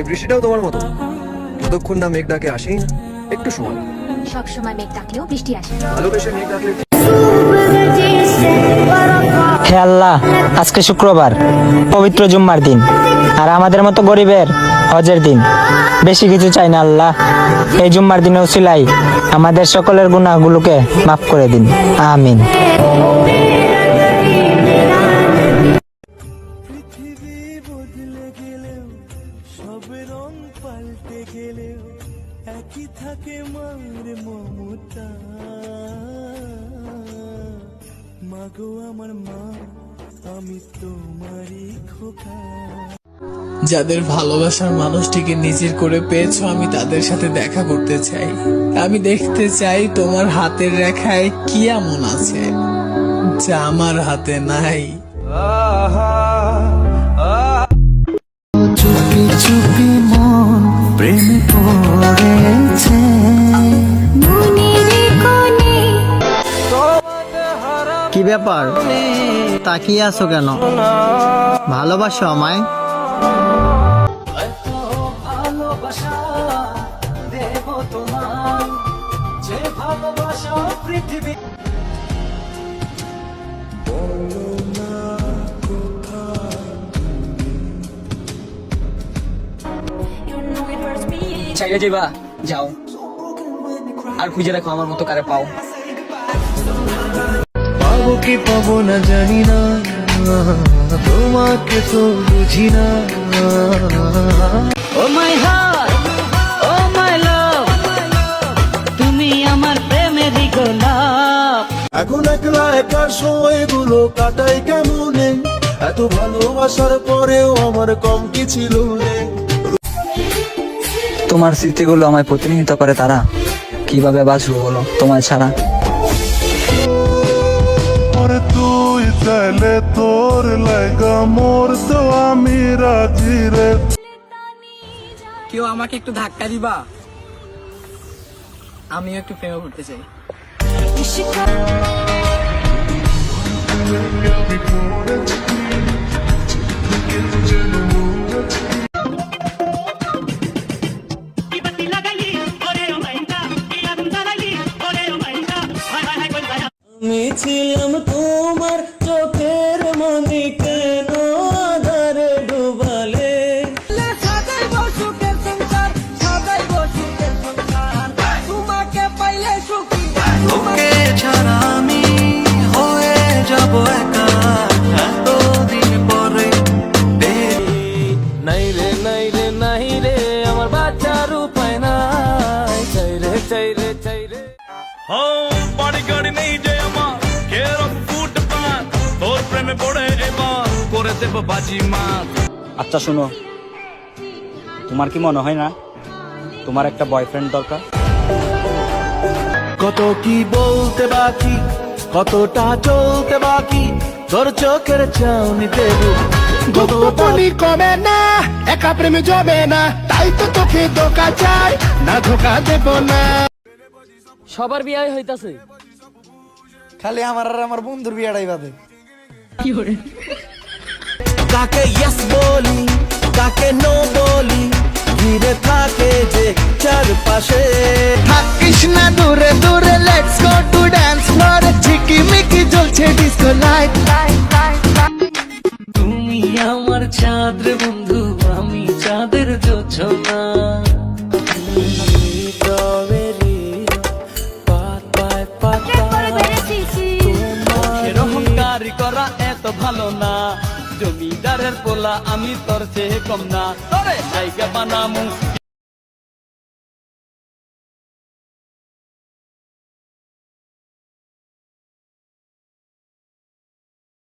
এই বৃষ্টিটাও তোমার মতো। যতক্ষণ না মেঘ ডাকে আসি একটু সময়। সব সময় মেঘ ডাকলেও বৃষ্টি আসে। ভালোবেসে মেঘ ডাকলে হে আল্লাহ আজকে শুক্রবার পবিত্র জুম্মার দিন আর আমাদের মতো গরিবের হজের দিন। বেশি কিছু চাই না আল্লাহ এই জুম্মার দিনেও সিলাই আমাদের সকলের গুণাগুলোকে মাফ করে দিন। আমিন। গেলেও একই থাকে মার মমতা। মাগো আমার মা আমি তোমারই খোকা। যাদের ভালোবাসার মানুষটিকে নিজের করে পেয়েছ আমি তাদের সাথে দেখা করতে চাই। আমি দেখতে চাই তোমার হাতের রেখায় কি এমন আছে যা আমার হাতে নাই। চুপি কি ব্যাপার? তাকিয়ে আছো কেন? ভালোবাসো আমায়? চাইলে যাবা যাও। আর খুঁজে রাখো আমার মতো কারে পাও। কি পাবো না জানি না। তোমাকে তো বুঝি না। ও মাই হার্ট ও মাই লাভ তুমি আমার প্রেমেরই গোলাপ। এখন একলা একার সময়গুলো কাটাই কেমনে? এত ভালোবাসার পরেও আমার কম কি ছিল তোমার স্মৃতিগুলো আমায় প্রতিনিধিত্ব করে তারা? কীভাবে বাঁচবো বলো? তোমায় ছাড়া। তুই চাইলে তোর লাগা মোর তো আমি রাজি রে। কেউ আমাকে একটু ধাক্কা দিবা? আমিও একটু প্রেমে পড়তে চাই। ছিলাম তোমার যাব একা এতদিন পরে নাই রে নাই রে নাই রে আমার বাচ্চার উপায় নাই। চাই রে চাই রে চাই রে। বাড়ি গাড়ি নেই যে আমার কেরম ফুট পান তোর প্রেমে পড়ে এবার করে দেব বাজি মাত আচ্ছা শোনো তোমার কি মনে হয় না তোমার একটা বয়ফ্রেন্ড দরকার? কত কি বলতে বাকি? কতটা চলতে বাকি? তোর চোখের চাউনিতে কত পানি কমে না একা প্রেমে জমে না তাই তো তোকে ধোকা চাই না ধোকা দেব না। সবার বিয়ে হইতাছে। খালি আমার আর আমার বন্ধুর বিয়েটাই বাদে। কাকে ইয়েস বলি? চাঁদ রে বন্ধু আমি চাঁদের জোছনা। করা এত ভালো না। জমিদারের পোলা আমি তোর চেয়ে কম না। তোরে জায়গা বানামু।